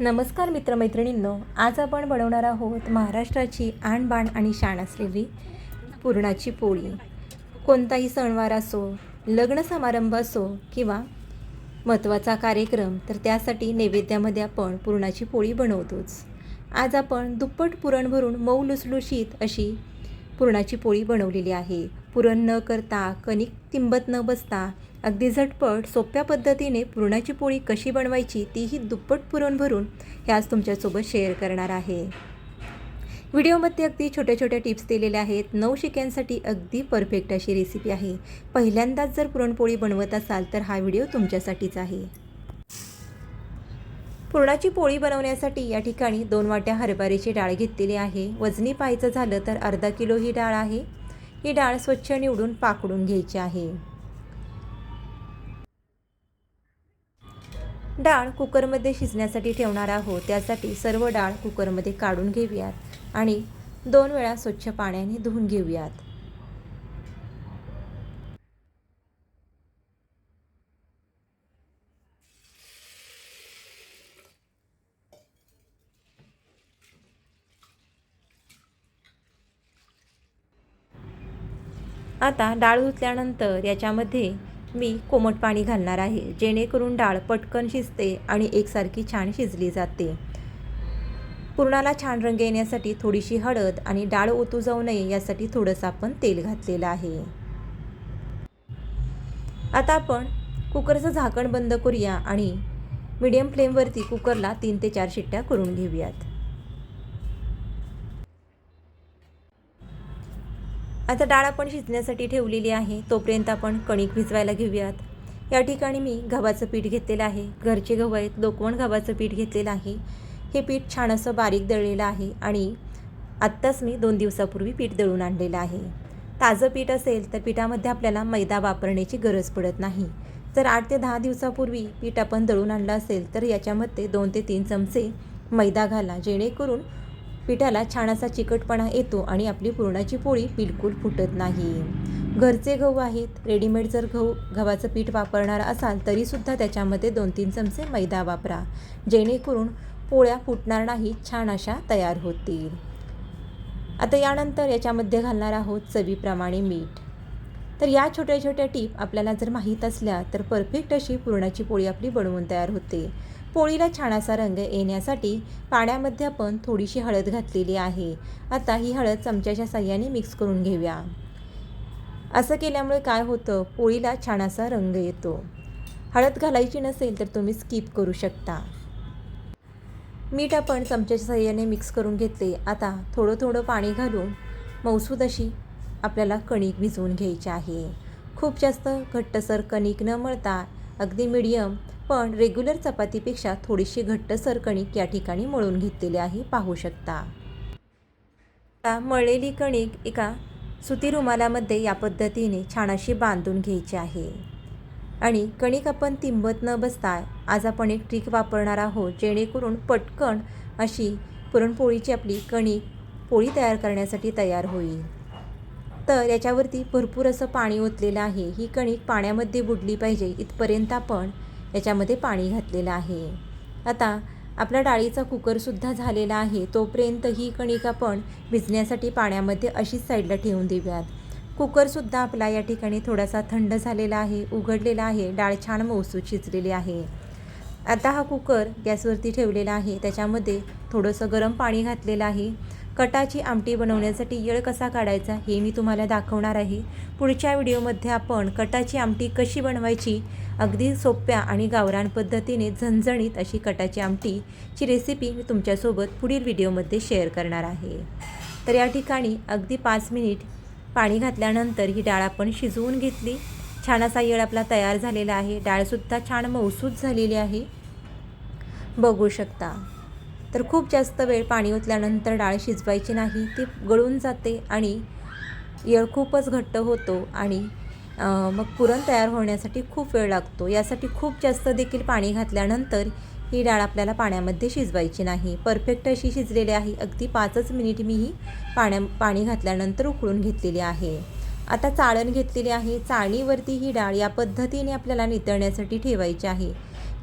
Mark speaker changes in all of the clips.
Speaker 1: नमस्कार मित्रमैत्रिणींनो आज आपण बनवणार आहोत महाराष्ट्राची आणबाण आणि शाण असलेली पुरणाची पोळी. कोणताही सणवार असो लग्न समारंभ असो किंवा महत्त्वाचा कार्यक्रम तर त्यासाठी नैवेद्यामध्ये आपण पुरणाची पोळी बनवतोच. आज आपण दुप्पट पुरण भरून मऊ लुसलुशीत अशी पुरणाची पोळी बनवलेली आहे. पुरण न करता कणिक तिंबत न बसता अगदी झटपट सोप्या पद्धतीने पुरणाची पोळी कशी बनवायची तीही दुप्पट पुरण भरून हे आज तुमच्यासोबत शेअर करणार आहे. व्हिडिओमध्ये अगदी छोट्या छोट्या टिप्स दिलेल्या आहेत. नऊ शिक्यांसाठी अगदी परफेक्ट अशी रेसिपी आहे. पहिल्यांदाच जर पुरणपोळी बनवत असाल तर हा व्हिडिओ तुमच्यासाठीच आहे. पुरणाची पोळी बनवण्यासाठी या ठिकाणी दोन वाट्या हरभऱ्याची डाळ घेतलेली आहे. वजनी पाहायचं झालं तर अर्धा किलो ही डाळ आहे. ही डाळ स्वच्छ निवडून पाकडून घ्यायची आहे. डाळ कुकरमध्ये शिजण्यासाठी ठेवणार आहोत. त्यासाठी सर्व डाळ कुकरमध्ये काढून घेऊयात आणि दोन वेळा स्वच्छ पाण्याने धुवून घेऊयात. आता डाळ धुतल्यानंतर याच्यामध्ये मी कोमट पाणी घालणार आहे जेणेकरून डाळ पटकन शिजते आणि एकसारखी छान शिजली जाते. पुरणाला छान रंग येण्यासाठी थोडीशी हळद आणि डाळ ओतू जाऊ नये यासाठी थोडंसं आपण तेल घातलेलं आहे. आता आपण कुकरचं झाकण बंद करूया आणि मीडियम फ्लेमवरती कुकरला तीन ते चार शिट्ट्या करून घेऊयात. आता डाळ आपण शिजण्यासाठी ठेवलेली आहे. तोपर्यंत आपण कणिक भिजवायला घेऊयात. या ठिकाणी मी गव्हाचं पीठ घेतलेलं आहे. घरचे गहू आहेत. लोकवण गव्हाचं पीठ घेतलेलं आहे. हे पीठ छान असं बारीक दळलेलं आहे आणि आत्ताच मी दोन दिवसापूर्वी पीठ दळून आणलेलं आहे. ताजं पीठ असेल तर पिठामध्ये आपल्याला मैदा वापरण्याची गरज पडत नाही. जर आठ ते दहा दिवसापूर्वी पीठ आपण दळून आणलं असेल तर याच्यामध्ये दोन ते तीन चमचे मैदा घाला जेणेकरून पिठाला छान असा चिकटपणा येतो आणि आपली पुरणाची पोळी बिलकुल फुटत नाही. घरचे गहू आहेत. रेडीमेड जर गहू गव्हाचं पीठ वापरणार असाल तरीसुद्धा त्याच्यामध्ये दोन तीन चमचे मैदा वापरा. जेणेकरून पोळ्या फुटणार नाही छान अशा तयार होतील. आता यानंतर याच्यामध्ये घालणार आहोत चवीप्रमाणे मीठ. तर या छोट्या छोट्या टीप आपल्याला जर माहीत असल्या तर परफेक्ट अशी पुरणाची पोळी आपली बनवून तयार होते. पोळीला छान असा रंग येण्यासाठी पाण्यामध्ये आपण थोडीशी हळद घातलेली आहे. आता ही हळद चमच्याच्या साह्याने मिक्स करून घेऊया. असं केल्यामुळे काय होतं? पोळीला छान असा रंग येतो. हळद घालायची नसेल तर तुम्ही स्किप करू शकता. मीठ आपण चमच्याच्या साह्याने मिक्स करून घेतले. आता थोडं थोडं पाणी घालून मौसूद अशी आपल्याला कणिक भिजवून घ्यायची आहे. खूप जास्त घट्टसर कणिक न मळता अगदी मिडियम पण रेग्युलर चपातीपेक्षा थोडीशी घट्टसर कणिक या ठिकाणी मळून घेतलेली आहे पाहू शकता. आता मळलेली कणिक एका सुती रुमालामध्ये या पद्धतीने छान अशी बांधून घ्यायची आहे. आणि कणिक आपण तिंबत न बसता आज आपण एक ट्रिक वापरणार आहोत जेणेकरून पटकन अशी पुरणपोळीची आपली कणिक पोळी तयार करण्यासाठी तयार होईल. तर याच्यावरती भरपूर असं पाणी ओतलेलं आहे. ही कणिक पाण्यामध्ये बुडली पाहिजे इथपर्यंत आपण याच्यामध्ये पाणी घातलेलं आहे. आता आपला डाळीचा कुकरसुद्धा झालेला आहे. तोपर्यंत ही कणिक आपण भिजण्यासाठी पाण्यामध्ये अशीच साईडला ठेवून देऊयात. कुकरसुद्धा आपला या ठिकाणी थोडासा थंड झालेला आहे उघडलेला आहे. डाळ छान मऊसू शिजलेली आहे. आता हा कुकर गॅसवरती ठेवलेला आहे. त्याच्यामध्ये थोडंसं गरम पाणी घातलेलं आहे. कटाची आमटी बनवण्यासाठी येळ कसा काढायचा हे मी तुम्हाला दाखवणार आहे. पुढच्या व्हिडिओमध्ये आपण कटाची आमटी कशी बनवायची अगदी सोप्या आणि गावरान पद्धतीने झणझणीत अशी कटाची आमटीची रेसिपी मी तुमच्यासोबत पुढील व्हिडिओमध्ये शेअर करणार आहे. तर या ठिकाणी अगदी पाच मिनिट पाणी घातल्यानंतर ही डाळ आपण शिजवून घेतली. छान असा येळ आपला तयार झालेला आहे. डाळसुद्धा छान मौसूद झालेली आहे. बघू शकता. तर खूप जास्त वेळ पाणी ओतल्यानंतर डाळ शिजवायची नाही ती गळून जाते आणि येळ खूपच घट्ट होतो आणि मग पुरण तयार होण्यासाठी खूप वेळ लागतो. यासाठी खूप जास्त देखील पाणी घातल्यानंतर ही डाळ आपल्याला पाण्यामध्ये शिजवायची नाही. परफेक्ट अशी शिजलेली आहे. अगदी पाचच मिनिट मी ही पाण्या पाणी घातल्यानंतर उकळून घेतलेली आहे. आता चाळण घेतलेली आहे. चाळणीवरती ही डाळ या पद्धतीने आपल्याला नितळण्यासाठी ठेवायची आहे.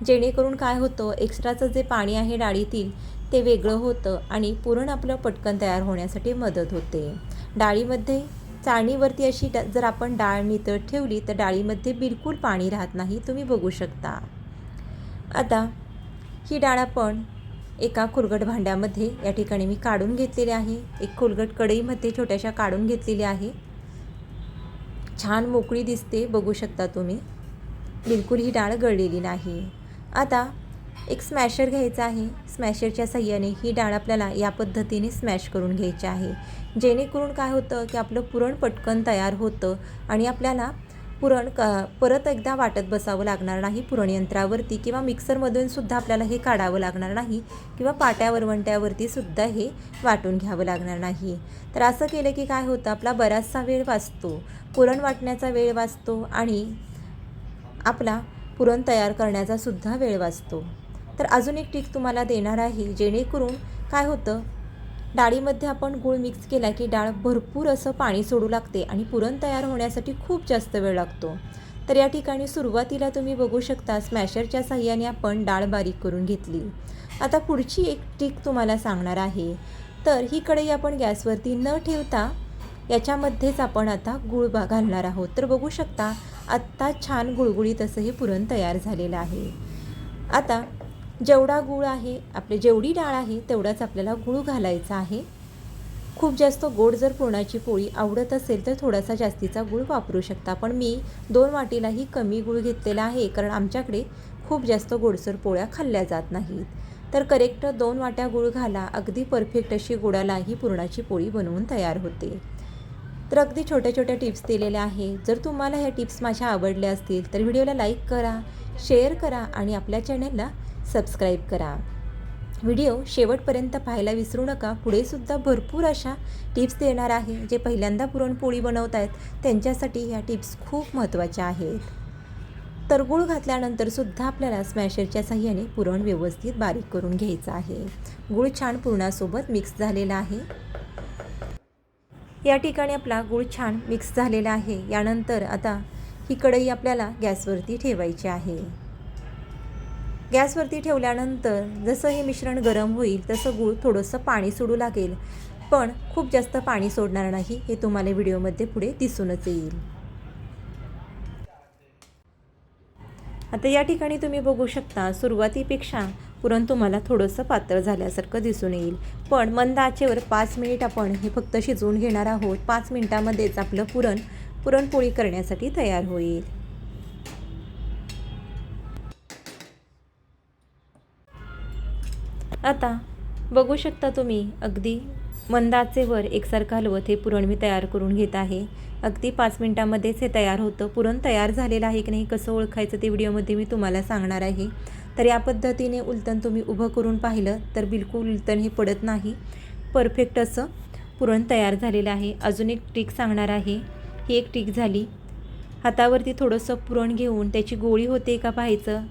Speaker 1: जेणेकरून काय होतं एक्स्ट्राचं जे पाणी आहे डाळीतील ते वेगळं होतं आणि पुरण आपलं पटकन तयार होण्यासाठी मदत होते. डाळीमध्ये चाळणीवरती अशी डा जर आपण डाळ नितळ ठेवली तर डाळीमध्ये बिलकुल पाणी राहत नाही तुम्ही बघू शकता. आता ही डाळ आपण एका खुरगट भांड्यामध्ये या ठिकाणी मी काढून घेतलेली आहे. एक खुरगट कढईमध्ये छोट्याशा काढून घेतलेली आहे. छान मोकळी दिसते बघू शकता तुम्ही. बिलकुल ही डाळ गळलेली नाही. आता एक स्मॅशर घ्यायचा आहे. स्मॅशरच्या साह्याने ही डाळ आपल्याला या पद्धतीने स्मॅश करून घ्यायची आहे. जेणेकरून काय होतं की आपलं पुरण पटकन तयार होतं आणि आपल्याला पुरण क परत एकदा वाटत बसावं लागणार नाही पुरणयंत्रावरती किंवा मिक्सरमधून सुद्धा आपल्याला हे काढावं लागणार नाही किंवा पाट्यावरवंट्यावरती सुद्धा हे वाटून घ्यावं लागणार नाही. तर असं केलं की काय होतं? आपला बराचसा वेळ वाचतो. पुरण वाटण्याचा वेळ वाचतो आणि आपला पुरण तयार करण्याचा सुद्धा वेळ वाचतो. तर अजून एक ट्रिक तुम्हाला देणार आहे जेणेकरून काय होतं डाळीमध्ये आपण गूळ मिक्स केला की डाळ भरपूर असं पाणी सोडू लागते आणि पुरण तयार होण्यासाठी खूप जास्त वेळ लागतो. तर या ठिकाणी सुरुवातीला तुम्ही बघू शकता स्मॅशरच्या साह्याने आपण डाळ बारीक करून घेतली. आता पुढची एक ट्रिक तुम्हाला सांगणार आहे. तर ही कढई आपण गॅसवरती न ठेवता याच्यामध्येच आपण आता गूळ बा घालणार आहोत. तर बघू शकता आत्ता छान गुळगुळीत असं हे पुरण तयार झालेलं आहे. आता जेवढा गूळ आहे आपली जेवढी डाळ आहे तेवढाच आपल्याला गूळ घालायचा आहे. खूप जास्त गोड जर पुरणाची पोळी आवडत असेल तर थोडासा जास्तीचा गूळ वापरू शकता. पण मी दोन वाटीलाही कमी गूळ घेतलेला आहे कारण आमच्याकडे खूप जास्त गोडसर पोळ्या खाल्ल्या जात नाहीत. तर करेक्ट दोन वाट्या गूळ घाला अगदी परफेक्ट अशी गुळाला ही पुरणाची पोळी बनवून तयार होते. तर अगदी छोट्या छोट्या टिप्स दिलेल्या आहे जर तुम्हाला ह्या टिप्स माझ्या आवडल्या असतील तर व्हिडिओला लाईक करा शेअर करा आणि आपल्या चॅनलला सबस्क्राईब करा. व्हिडिओ शेवटपर्यंत पाहायला विसरू नका. पुढेसुद्धा भरपूर अशा टिप्स देणार आहे जे पहिल्यांदा पुरणपोळी बनवत आहेत. त्यांच्यासाठी ह्या टिप्स खूप महत्त्वाच्या आहेत. तर गूळ घातल्यानंतरसुद्धा आपल्याला स्मॅशरच्या साह्याने पुरण व्यवस्थित बारीक करून घ्यायचं आहे. गूळ छान पुरणासोबत मिक्स झालेला आहे. या ठिकाणी आपला गूळ छान मिक्स झालेला आहे. यानंतर आता ही कढई आपल्याला गॅसवरती ठेवायची आहे. गॅसवरती ठेवल्यानंतर जसं हे मिश्रण गरम होईल तसं गूळ थोडंसं पाणी सोडू लागेल. पण खूप जास्त पाणी सोडणार नाही हे तुम्हाला व्हिडिओमध्ये पुढे दिसूनच येईल. आता या ठिकाणी तुम्ही बघू शकता सुरुवातीपेक्षा पुरण तुम्हाला थोडंसं पातळ झाल्यासारखं दिसून येईल. पण मंद आचेवर पाच मिनिट आपण हे फक्त शिजवून घेणार आहोत. पाच मिनिटामध्येच आपलं पुरण पुरणपोळी करण्यासाठी तयार होईल. आता बघू शकता तुम्ही अगदी मंदाचेवर एकसारखं हलवत हे पुरण मी तयार करून घेत आहे. अगदी पाच मिनटामध्येच हे तयार होतं. पुरण तयार झालेलं आहे की नाही कसं ओळखायचं ते व्हिडिओमध्ये मी तुम्हाला सांगणार आहे. तर या पद्धतीने उलटण तुम्ही उभं करून पाहिलं तर बिलकुल उलटण हे पडत नाही. परफेक्ट असं पुरण तयार झालेलं आहे. अजून एक ट्रिक सांगणार आहे. ही एक ट्रिक झाली. हातावरती थोडंसं पुरण घेऊन त्याची गोळी होते का पाहायचं?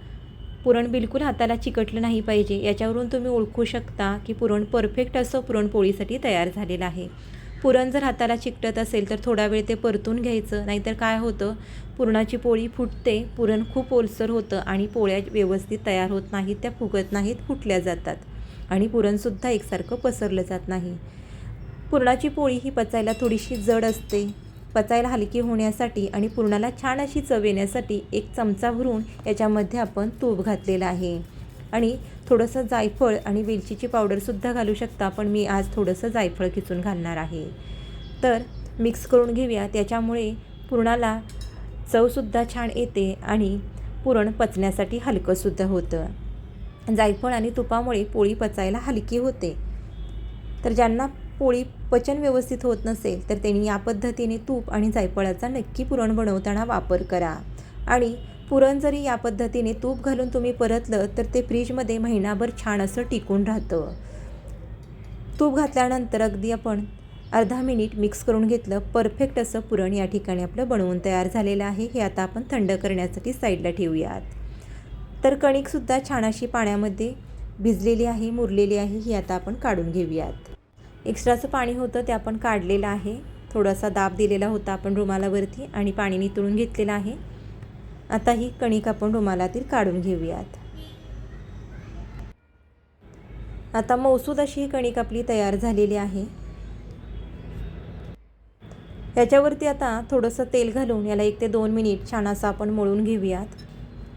Speaker 1: पुरण बिलकुल हाताला चिकटलं नाही पाहिजे. याच्यावरून तुम्ही ओळखू शकता की पुरण परफेक्ट असं पुरणपोळीसाठी तयार झालेलं आहे. पुरण जर हाताला चिकटत असेल तर थोडा वेळ ते परतून घ्यायचं. नाहीतर काय होतं? पुरणाची पोळी फुटते पुरण खूप ओलसर होतं आणि पोळ्या व्यवस्थित तयार होत नाहीत त्या फुगत नाहीत फुटल्या जातात. आणि पुरणसुद्धा एकसारखं पसरलं जात नाही. पुरणाची पोळी ही पचायला थोडीशी जड असते. पचायला हलकी होण्यासाठी आणि पुरणाला छान अशी चव येण्यासाठी एक चमचा भरून याच्यामध्ये आपण तूप घातलेलं आहे. आणि थोडंसं जायफळ आणि वेलचीची पावडरसुद्धा घालू शकता पण मी आज थोडंसं जायफळ खिचून घालणार आहे. तर मिक्स करून घेऊया. त्याच्यामुळे पुरणाला चवसुद्धा छान येते आणि पुरण पचण्यासाठी हलकंसुद्धा होतं. जायफळ आणि तुपामुळे पोळी पचायला हलकी होते. तर ज्यांना पोळी पचन व्यवस्थित होत नसेल तर त्यांनी या पद्धतीने तूप आणि जायफळाचा नक्की पुरण बनवताना वापर करा. आणि पुरण जरी या पद्धतीने तूप घालून तुम्ही परतलं तर ते फ्रीजमध्ये महिनाभर छान असं टिकून राहतं. तूप घातल्यानंतर अगदी आपण अर्धा मिनिट मिक्स करून घेतलं परफेक्ट असं पुरण या ठिकाणी आपलं बनवून तयार झालेलं आहे. हे आता आपण थंड करण्यासाठी साईडला ठेवूयात. तर कणिकसुद्धा छान अशी पाण्यामध्ये भिजलेली आहे मुरलेली आहे ही आता आपण काढून घेऊयात. एक्स्ट्राचं पाणी होतं ते आपण काढलेलं आहे. थोडासा दाब दिलेला होता आपण रुमालावरती आणि पाणी नितळून घेतलेलं आहे. आता ही कणिक आपण रुमालातील काढून घेऊयात. आता मौसूद अशी ही कणिक आपली तयार झालेली आहे. याच्यावरती आता थोडंसं तेल घालून याला एक ते दोन मिनिट छान असं आपण मळून घेऊयात.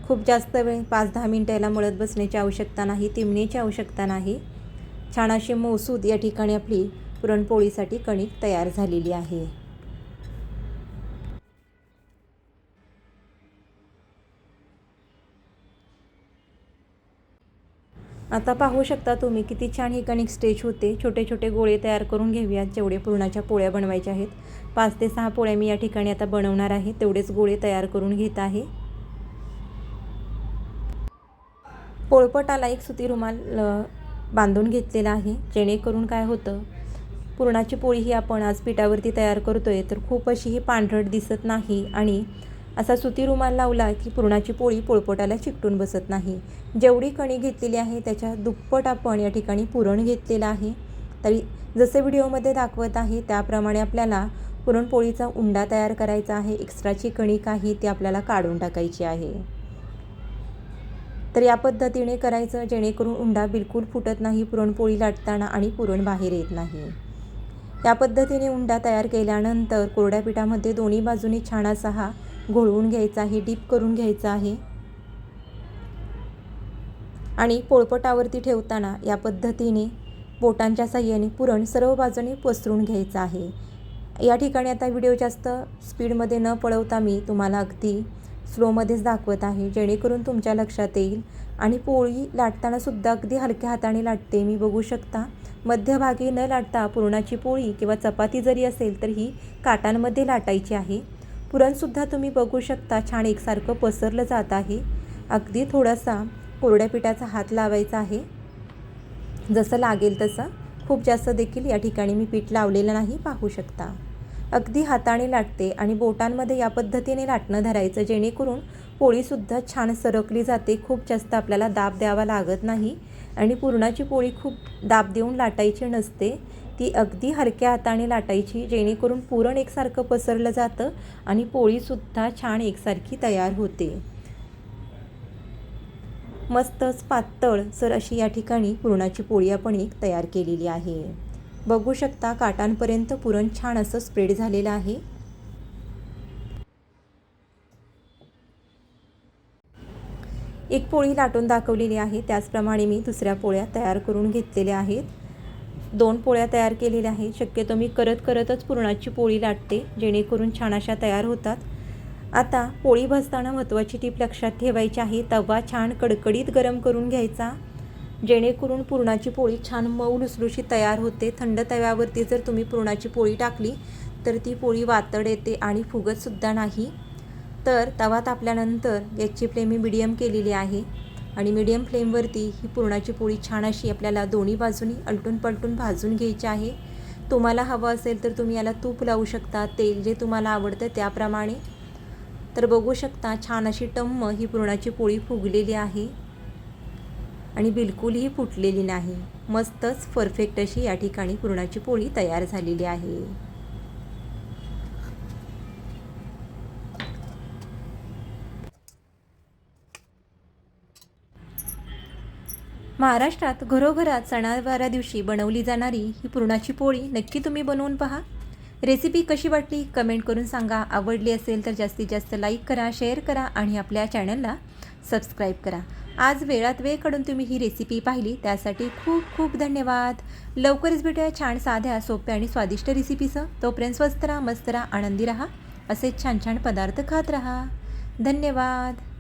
Speaker 1: खूप जास्त वेळ पाच दहा मिनटं याला मळत बसण्याची आवश्यकता नाही तिमण्याची आवश्यकता नाही. छान अशी मौसूद या ठिकाणी आपली पुरणपोळीसाठी कणिक तयार झालेली आहे. आता पाहू शकता तुम्ही किती छान ही कणिक स्टेज होते. छोटे छोटे गोळे तयार करून घेऊयात. जेवढे पुरणाच्या पोळ्या बनवायच्या आहेत. पाच ते सहा पोळ्या मी या ठिकाणी आता बनवणार आहे. तेवढेच गोळे तयार करून घेत आहे. पोळपटाला एक सुती रुमाल बांधून घेतलेला आहे. जेणेकरून काय होतं पुरणाची पोळी ही आपण आज पिठावरती तयार करतो आहे तर खूप अशी ही पांढरट दिसत नाही आणि असा सुती रुमाल लावला की पुरणाची पोळी पोळपोटाला चिकटून बसत नाही. जेवढी कणी घेतलेली आहे त्याच्या दुप्पट आपण या ठिकाणी पुरण घेतलेलं आहे. तरी जसे व्हिडिओमध्ये दाखवत आहे त्याप्रमाणे आपल्याला पुरणपोळीचा उंडा तयार करायचा आहे. एक्स्ट्राची कणी काही ती आपल्याला काढून टाकायची आहे. तर या पद्धतीने करायचं जेणेकरून उंडा बिलकुल फुटत नाही पुरणपोळी लाटताना आणि पुरण बाहेर येत नाही. या पद्धतीने उंडा तयार केल्यानंतर कोरड्या पिठामध्ये दोन्ही बाजूनी छान असा हा घोळवून घ्यायचा आहे डीप करून घ्यायचा आहे आणि पोळपटावरती ठेवताना या पद्धतीने बोटांच्या साह्याने पुरण सर्व बाजूने पसरून घ्यायचं आहे. या ठिकाणी आता व्हिडिओ जास्त स्पीडमध्ये न पळवता मी तुम्हाला अगदी स्लोमध्येच दाखवत आहे. जेणेकरून तुमच्या लक्षात येईल. आणि पोळी लाटताना सुद्धा अगदी हलक्या हाताने लाटते. मी बघू शकता मध्यभागी न लाटता पुरणाची पोळी किंवा चपाती जरी असेल तर ही काटांमध्ये लाटायची आहे. पुरणसुद्धा तुम्ही बघू शकता छान एकसारखं पसरलं जात आहे. अगदी थोडासा कोरड्या पिठाचा हात लावायचा आहे. जसं लागेल तसं. खूप जास्त देखील या ठिकाणी मी पीठ लावलेलं नाही पाहू शकता. अगदी हाताने लाटते आणि बोटांमध्ये या पद्धतीने लाटणं धरायचं जेणेकरून पोळीसुद्धा छान सरकली जाते. खूप जास्त आपल्याला दाब द्यावा लागत नाही आणि पुरणाची पोळी खूप दाब देऊन लाटायची नसते. ती अगदी हलक्या हाताने लाटायची जेणेकरून पुरण एकसारखं पसरलं जातं आणि पोळीसुद्धा छान एकसारखी तयार होते. मस्तच पातळ सर अशी या ठिकाणी पुरणाची पोळी आपण एक तयार केलेली आहे. बघू शकता काटांपर्यंत पुरण छान असं स्प्रेड झालेलं आहे. एक पोळी लाटून दाखवलेली आहे. त्याचप्रमाणे मी दुसऱ्या पोळ्या तयार करून घेतलेल्या आहेत. दोन पोळ्या तयार केलेल्या आहेत. शक्यतो मी करत करतच पुरणाची पोळी लाटते जेणेकरून छान अशा तयार होतात. आता पोळी भाजताना महत्त्वाची टीप लक्षात ठेवायची आहे. तवा छान कडकडीत गरम करून घ्यायचा. जेणेकरून पुरणाची पोळी छान मऊ लुसलुशी तयार होते. थंड तव्यावरती जर तुम्ही पुरणाची पोळी टाकली तर ती पोळी वातड येते आणि फुगतसुद्धा नाही. तर तवा तापल्यानंतर गॅसची फ्लेम मी मिडियम केलेली आहे आणि मीडियम फ्लेमवरती ही पुरणाची पोळी छान अशी आपल्याला दोन्ही बाजूनी अलटून पलटून भाजून घ्यायची आहे. तुम्हाला हवं असेल तर तुम्ही याला तूप लावू शकता तेल जे तुम्हाला आवडतं त्याप्रमाणे. तर बघू शकता छान अशी टम्म ही पुरणाची पोळी फुगलेली आहे. आणि बिलकुलही फुटलेली नाही. मस्तच परफेक्ट अशी या ठिकाणी पुरणाची पोळी तयार झालेली आहे. महाराष्ट्रात घरोघरात सणावारा दिवशी बनवली जाणारी ही पुरणाची पोळी नक्की तुम्ही बनवून पहा. रेसिपी कशी वाटली कमेंट करून सांगा. आवडली असेल तर जास्तीत जास्त लाईक करा शेअर करा आणि आपल्या चॅनलला सबस्क्राईब करा. आज वेळात वेळ काढून तुम्ही ही रेसिपी पाहिली त्यासाठी खूप खूप धन्यवाद. लवकरच भेटूया छान साध्या सोप्या आणि स्वादिष्ट रेसिपीचं तोपर्यंत स्वस्त राहा मस्त राहा आनंदी राहा. असे छान छान पदार्थ खात राहा. धन्यवाद.